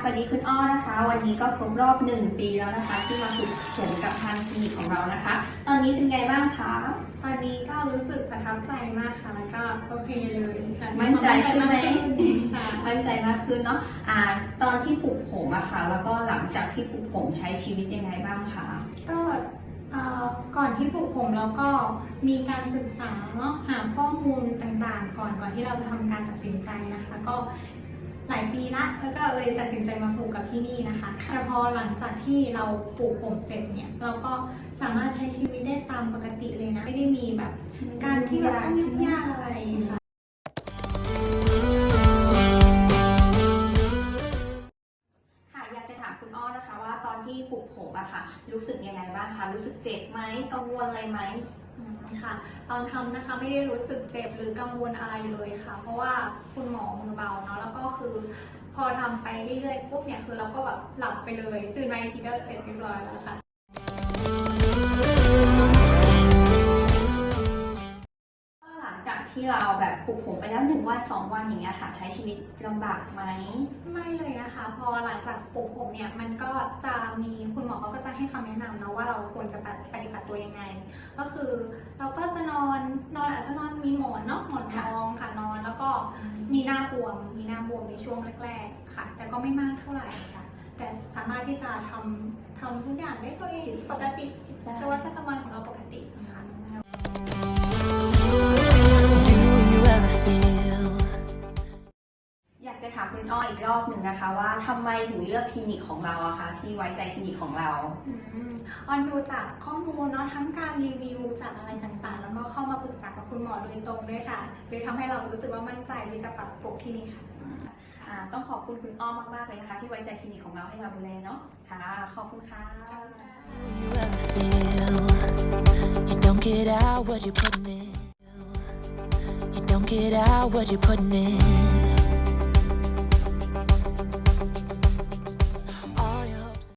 1 ปีแล้วนะคะ ที่มาฝึกผมกับทางคลินิกของเรานะคะ ตอนนี้เป็นไงบ้างคะ ตอนนี้ก็รู้สึกประทับใจมากค่ะ แล้วก็โอเคเลยค่ะมั่นใจขึ้นไหมค่ะมั่นใจมากขึ้นเนาะอ่า ตอนที่ปลูกผมอะค่ะ แล้วก็หลังจากที่ปลูกผมใช้ชีวิตยังไงบ้างคะก็เอ่อก่อนที่ปลูกผมเราก็มีการศึกษาเนาะหาข้อมูลต่างๆ ก่อนก่อนที่เราจะทำการตัดสินใจนะคะ ก็ หลายปีละแล้วก็เลยตัดสินใจมาปลูกกับที่นี่นะคะ แต่พอหลังจากที่เราปลูกผมเสร็จเนี่ยเราก็สามารถใช้ชีวิตได้ตามปกติเลยนะไม่ได้มีแบบการที่แบบต้องยุ่งยากอะไรค่ะค่ะอยากจะถามคุณอ้อนะคะว่าตอนที่ปลูกผมอะค่ะ รู้สึกยังไงบ้างคะ รู้สึกเจ็บไหมกังวลอะไรไหมอืม ค่ะ ตอนทำนะคะไม่ได้รู้สึกเจ็บหรือกังวลอะไรเลยค่ะ เพราะว่าคุณหมอมือเบาเนาะแล้วก็คือพอทำไปเรื่อยๆปุ๊บเนี่ยคือเราก็แบบหลับไปเลย ตื่นมาอีกทีก็เสร็จเรียบร้อยแล้วค่ะ ที่เราแบบปลูกผมไปแล้วหนึ่งวันสองวันอย่างเงี้ยค่ะ ใช้ชีวิตลำบากไหม ไม่เลยนะคะ พอหลังจากปลูกผมเนี่ยมันก็จะมีคุณหมอเขาก็จะให้คำแนะนำนะว่าเราควรจะปฏิบัติตัวยังไง ก็คือเราก็จะนอนนอนอาจจะนอนมีหมอนเนาะหมอนรองค่ะนอนแล้วก็มีหน้าบวม มีหน้าบวมในช่วงแรกๆค่ะ แต่ก็ไม่มากเท่าไหร่ค่ะ แต่สามารถที่จะทำทำทุกอย่างได้ตัวเองปกติกิจวัตรประจำวันของเรา ถามคุณอ้ออีกรอบหนึ่งนะคะ ว่าทำไมถึงเลือกคลินิกของเราอะคะที่ไว้ใจคลินิกของเรา อืมออนดูจากข้อมูลเนาะทั้งการรีวิวจากอะไรต่างๆ แล้วก็เข้ามาปรึกษากับคุณหมอโดยตรงด้วยค่ะเลยทำให้เรารู้สึกว่ามั่นใจที่จะปรับปรุงที่นี่ค่ะ อ่าต้องขอบคุณคุณอ้อมมากๆเลยนะคะ ที่ไว้ใจคลินิกของเราให้เราดูแลเนาะค่ะ ขอบคุณค่ะ you ever feel you don't get out what you're putting in you don't get out what you're putting in